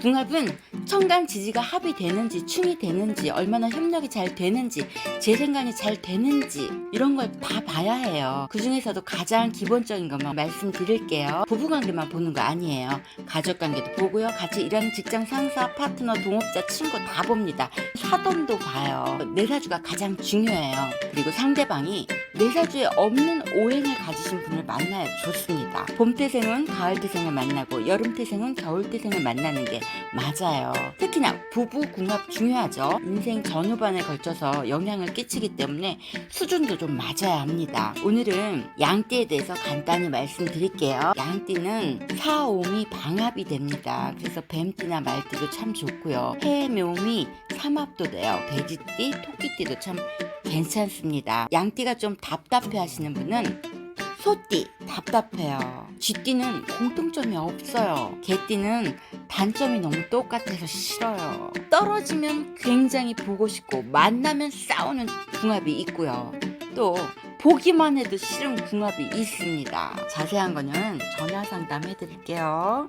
궁합은 청간 지지가 합의되는지 충이 되는지 얼마나 협력이 잘 되는지 재생관이 잘 되는지 이런 걸 다 봐야 해요. 그 중에서도 가장 기본적인 것만 말씀드릴게요. 부부관계만 보는 거 아니에요. 가족관계도 보고요. 같이 일하는 직장 상사, 파트너, 동업자, 친구 다 봅니다. 사돈도 봐요. 내사주가 가장 중요해요. 그리고 상대방이 내사주에 없는 오행을 가지신 분을 만나야 좋습니다. 봄 태생은 가을 태생을 만나고 여름 태생은 겨울 태생을 만나는 게 맞아요. 특히나 부부 궁합 중요하죠. 인생 전후반에 걸쳐서 영향을 끼치기 때문에 수준도 좀 맞아야 합니다. 오늘은 양띠에 대해서 간단히 말씀드릴게요. 양띠는 사오미 방합이 됩니다. 그래서 뱀띠나 말띠도 참 좋고요. 해묘미 삼합도 돼요. 돼지띠, 토끼띠도 참 괜찮습니다. 양띠가 좀 답답해 하시는 분은 소띠 답답해요. 쥐띠는 공통점이 없어요. 개띠는 단점이 너무 똑같아서 싫어요. 떨어지면 굉장히 보고 싶고 만나면 싸우는 궁합이 있고요. 또 보기만 해도 싫은 궁합이 있습니다. 자세한 거는 전화 상담 해 드릴게요.